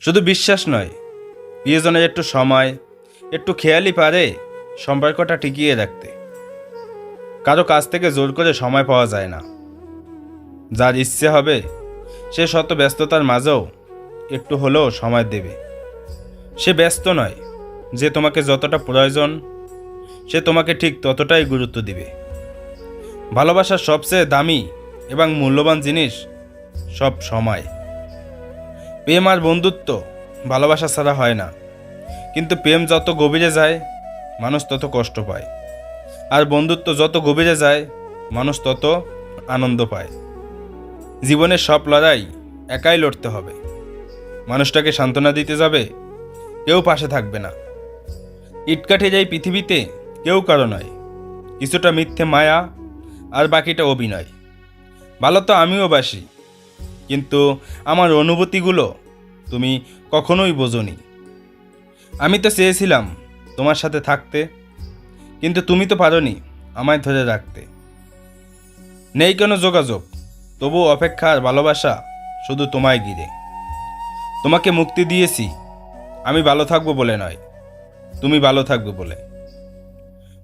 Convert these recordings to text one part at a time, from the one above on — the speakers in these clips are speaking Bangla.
শুধু বিশ্বাস নয়, প্রিয়জনের একটু সময়, একটু খেয়ালই পারে সম্পর্কটা টিকিয়ে রাখতে। কারও কাছ থেকে জোর করে সময় পাওয়া যায় না। যার ইচ্ছে হবে, সে শত ব্যস্ততার মাঝেও একটু হলেও সময় দেবে। সে ব্যস্ত নয় যে তোমাকে যতটা প্রয়োজন, সে তোমাকে ঠিক ততটাই গুরুত্ব দিবে। ভালোবাসার সবচেয়ে দামি এবং মূল্যবান জিনিস সব সময়। প্রেম আর বন্ধুত্ব ভালোবাসা ছাড়া হয় না। কিন্তু প্রেম যত গভীরে যায়, মানুষ তত কষ্ট পায়। আর বন্ধুত্ব যত গভীরে যায়, মানুষ তত আনন্দ পায়। জীবনের সব লড়াই একাই লড়তে হবে। মানুষটাকে সান্ত্বনা দিতে যাবে, কেউ পাশে থাকবে না। ইটকাঠের এই পৃথিবীতে কেউ কারও নয়। কিছুটা মিথ্যে মায়া আর বাকিটা অভিনয়। ভালো তো আমিও বাসি কিন্তু আমার অনুভূতিগুলো তুমি কখনোই বোঝনি। আমি তো চেয়েছিলাম তোমার সাথে থাকতে, কিন্তু তুমি তো পারোনি আমায় ধরে রাখতে। নেই কোনো যোগাযোগ, তবু অপেক্ষা আর ভালোবাসা শুধু তোমায় ঘিরে। তোমাকে মুক্তি দিয়েছি, আমি ভালো থাকব বলে নয়, তুমি ভালো থাকবে বলে।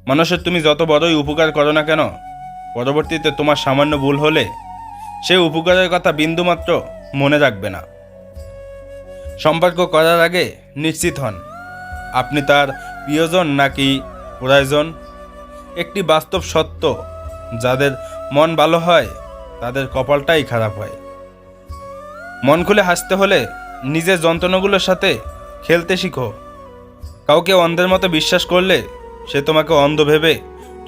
মানুষের তুমি যত বড়ই উপকার করো না কেন, পরবর্তীতে তোমার সামান্য ভুল হলে সে উপকারের কথা বিন্দুমাত্র মনে রাখবে না। সম্পর্ক করার আগে নিশ্চিত হন, আপনি তার প্রিয়জন নাকি প্রয়োজন। একটি বাস্তব সত্য, যাদের মন ভালো হয়, তাদের কপালটাই খারাপ হয়। মন খুলে হাসতে হলে নিজের যন্ত্রণাগুলোর সাথে খেলতে শিখো। কাউকে অন্ধের মতো বিশ্বাস করলে সে তোমাকে অন্ধ ভেবে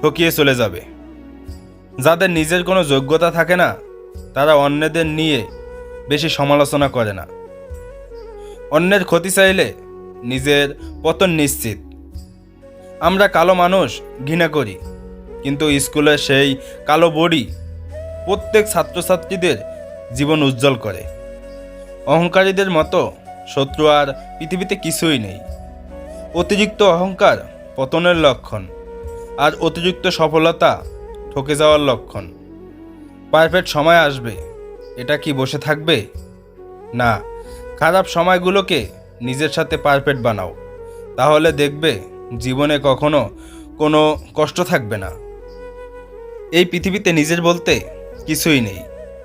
ঠকিয়ে চলে যাবে। যাদের নিজের কোনো যোগ্যতা থাকে না তারা অন্যদের নিয়ে বেশি সমালোচনা করে না। অন্যের ক্ষতি চাইলে নিজের পতন নিশ্চিত। আমরা কালো মানুষ, ঘৃণা করি, কিন্তু স্কুলে সেই কালো বড়ি প্রত্যেক ছাত্রছাত্রীদের জীবন উজ্জ্বল করে। অহংকারীদের মতো শত্রু আর পৃথিবীতে কিছুই নেই। অতিরিক্ত অহংকার পতনের লক্ষণ, আর অতিরিক্ত সফলতা ঠকে যাওয়ার লক্ষণ। পারফেক্ট সময় আসবে। এটা কি বসে থাকবে? না। খারাপ সময়গুলোকে নিজের সাথে পারফেক্ট বানাও। তাহলে দেখবে জীবনে কখনো কোনো কষ্ট থাকবে না। এই পৃথিবীতে নিজের বলতে কিছুই নেই।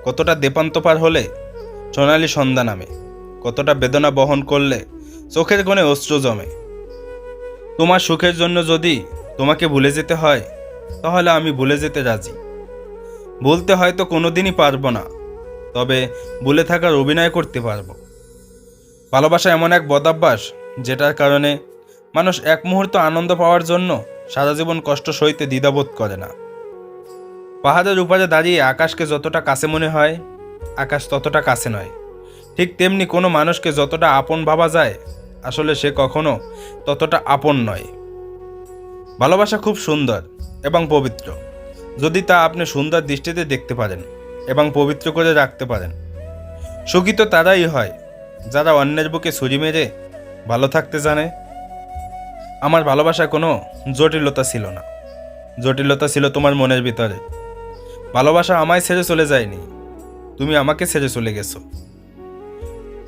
কতটা দেপান্ত পার হলে সোনালি সন্ধ্যা নামে। কতটা বেদনা বহন করলে চোখের কোণে অস্ত্র জমে। তোমার সুখের জন্য যদি তোমাকে ভুলে যেতে হয়, তাহলে আমি ভুলে যেতে রাজি। বলতে হয়তো কোনোদিনই পারব না, তবে বলে থাকার অভিনয় করতে পারব। ভালোবাসা এমন এক বদাভ্যাস, যেটার কারণে মানুষ এক মুহূর্ত আনন্দ পাওয়ার জন্য সারা জীবন কষ্ট সইতে দ্বিধাবোধ করে না। পাহাড়ের উপরে দাঁড়িয়ে আকাশকে যতটা কাছে মনে হয়, আকাশ ততটা কাছে নয়। ঠিক তেমনি কোনো মানুষকে যতটা আপন ভাবা যায়, আসলে সে কখনো ততটা আপন নয়। ভালোবাসা খুব সুন্দর এবং পবিত্র। যদি তা আপনি সুন্দর দৃষ্টিতে দেখতে পারেন এবং পবিত্র করে রাখতে পারেন। সুখী তো তারাই হয়, যারা অন্যের বুকে ছুরি মেরে ভালো থাকতে জানে। আমার ভালোবাসা কোনো জটিলতা ছিল না। জটিলতা ছিল তোমার মনের ভিতরে। ভালোবাসা আমায় ছেড়ে চলে যায়নি, তুমি আমাকে ছেড়ে চলে গেছো।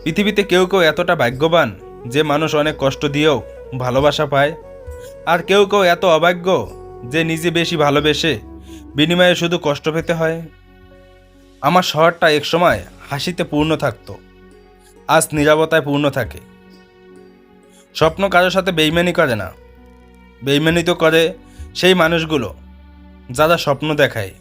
পৃথিবীতে কেউ কেউ এতটা ভাগ্যবান যে মানুষ অনেক কষ্ট দিয়েও ভালোবাসা পায়, আর কেউ কেউ এত অভাগ্য যে নিজে বেশি ভালোবেসে বিনিময়ে শুধু কষ্ট পেতে হয়। আমার শহরটা একসময় হাসিতে পূর্ণ থাকত। আজ নিরাপত্তায় পূর্ণ থাকে। স্বপ্ন কারোর সাথে বেইমানি করে না। বেইমানি তো করে সেই মানুষগুলো, যারা স্বপ্ন দেখায়।